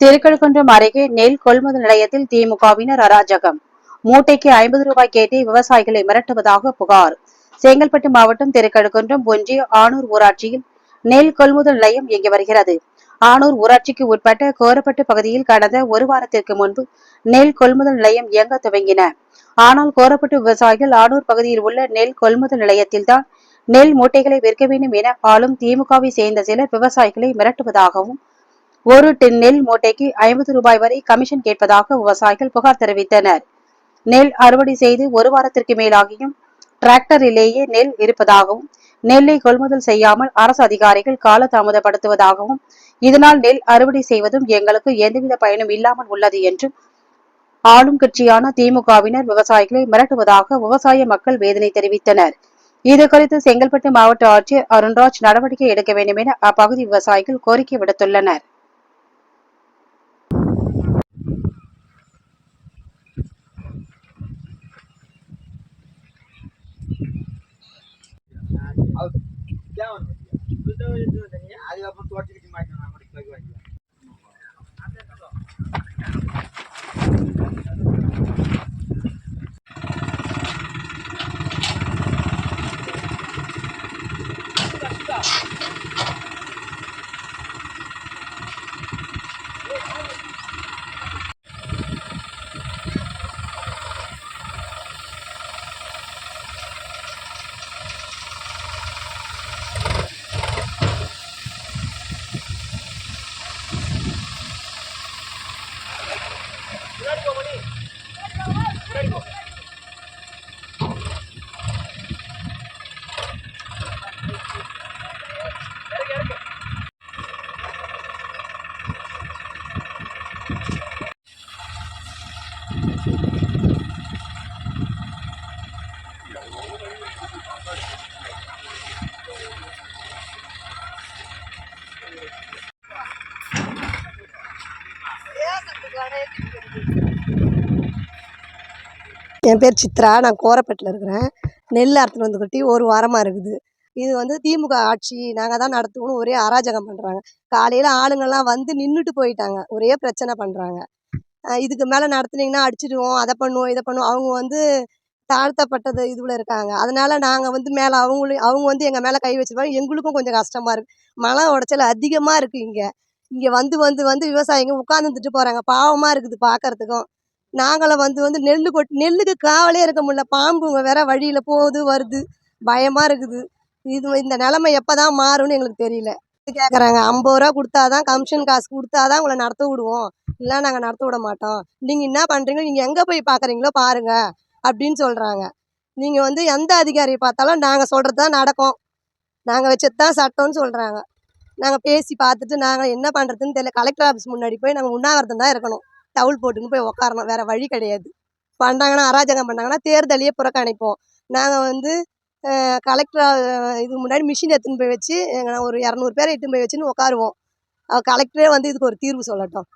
திருக்கழுக்குன்றம் அருகே நெல் கொள்முதல் நிலையத்தில் திமுகவினர் அராஜகம். மூட்டைக்கு ஐம்பது ரூபாய் கேட்டே விவசாயிகளை மிரட்டுவதாக புகார். செங்கல்பட்டு மாவட்டம் திருக்கழுக்குன்றம் ஒன்றிய ஆனூர் ஊராட்சியில் நெல் கொள்முதல் நிலையம் இயங்கி வருகிறது. ஆனூர் ஊராட்சிக்கு உட்பட்ட கோரப்பட்டு பகுதியில் கடந்த ஒரு வாரத்திற்கு முன்பு நெல் கொள்முதல் நிலையம் இயங்க துவங்கின. ஆனால் கோரப்பட்டு விவசாயிகள் ஆனூர் பகுதியில் உள்ள நெல் கொள்முதல் நிலையத்தில்தான் நெல் மூட்டைகளை விற்க வேண்டும் என ஆளும் திமுகவை சேர்ந்த சிலர் விவசாயிகளை மிரட்டுவதாகவும் ஒரு டின் நெல் மூட்டைக்கு ஐம்பது ரூபாய் வரை கமிஷன் கேட்பதாக விவசாயிகள் புகார் தெரிவித்தனர். நெல் அறுவடை செய்து ஒரு வாரத்திற்கு மேலாகியும் டிராக்டரிலேயே நெல் இருப்பதாகவும் நெல்லை கொள்முதல் செய்யாமல் அரசு அதிகாரிகள் கால தாமதப்படுத்துவதாகவும் இதனால் நெல் அறுவடை செய்வதும் எங்களுக்கு எந்தவித பயனும் இல்லாமல் உள்ளது என்றும் ஆளும் கட்சியான திமுகவினர் விவசாயிகளை மிரட்டுவதாக விவசாய மக்கள் வேதனை தெரிவித்தனர். இது குறித்து செங்கல்பட்டு மாவட்ட ஆட்சியர் அருண்ராஜ் நடவடிக்கை எடுக்க வேண்டும் என அப்பகுதி விவசாயிகள் கோரிக்கை விடுத்துள்ளனர். ಯಾವನು ಅದು ತೋಟಕ್ಕೆ ಮಾಡಿ என் பேர் சித்ரா நான் கோரப்பேட்டில் இருக்கிறேன். நெல் அறுத்துன்னு வந்து கொட்டி ஒரு வாரமாக இருக்குது. இது வந்து திமுக ஆட்சி நாங்கள் தான் நடத்துவோம்னு ஒரே அராஜகம் பண்ணுறாங்க காலையில் ஆளுங்கள்லாம் வந்து நின்றுட்டு போயிட்டாங்க. ஒரே பிரச்சனை பண்ணுறாங்க இதுக்கு மேலே நடத்துனீங்கன்னா அடிச்சிடுவோம் அதை பண்ணுவோம் இதை பண்ணுவோம். அவங்க வந்து தாழ்த்தப்பட்டது இதுவில் இருக்காங்க. அதனால நாங்கள் வந்து மேலே அவங்களையும் அவங்க வந்து எங்கள் மேலே கை வச்சிருப்பாங்க. எங்களுக்கும் கொஞ்சம் கஷ்டமாக இருக்குது மழை உடச்சல் அதிகமாக இருக்குது இங்கே. இங்கே வந்து வந்து வந்து விவசாயிங்க உட்காந்துட்டு போகிறாங்க பாவமாக இருக்குது பார்க்கறதுக்கும் நாங்களும் வந்து வந்து நெல் கொட் நெல்லுக்கு காவலே இருக்க முடியல. பாம்புங்க வேற வழியில் போகுது வருது. பயமாக இருக்குது. இது இந்த நிலமை எப்போ தான் மாறும்னு எங்களுக்கு தெரியல. கேட்குறாங்க ஐம்பது ரூபா கொடுத்தா தான் கமிஷன் காசு கொடுத்தா தான் உங்களை நடத்த விடுவோம். இல்லை நாங்கள் நடத்த விட மாட்டோம். நீங்கள் என்ன பண்ணுறீங்களோ நீங்கள் எங்கே போய் பார்க்குறீங்களோ பாருங்க அப்படின்னு சொல்கிறாங்க நீங்கள் வந்து எந்த அதிகாரியை பார்த்தாலும் நாங்கள் சொல்கிறது தான் நடக்கும். நாங்கள் வச்சது தான் சட்டம்னு சொல்கிறாங்க நாங்கள் பேசி பார்த்துட்டு நாங்கள் என்ன பண்ணுறதுன்னு தெரியல. கலெக்டர் ஆஃபீஸ் முன்னாடி போய் நாங்கள் உண்ணாவிரதம் தான் இருக்கணும். டவுல் போட்டுன்னு போய் உக்காரணும். வேறு வழி கிடையாது. பண்ணாங்கன்னா அராஜகம் பண்ணாங்கன்னா தேர்தலையே புறக்கணிப்போம். நாங்கள் வந்து கலெக்டர் இதுக்கு முன்னாடி மிஷின் எடுத்துன்னு போய் வச்சு எங்கள் ஒரு இரநூறு பேரை எடுத்துன்னு போய் வச்சுன்னு உட்காருவோம் கலெக்டரே வந்து இதுக்கு ஒரு தீர்வு சொல்லட்டும்.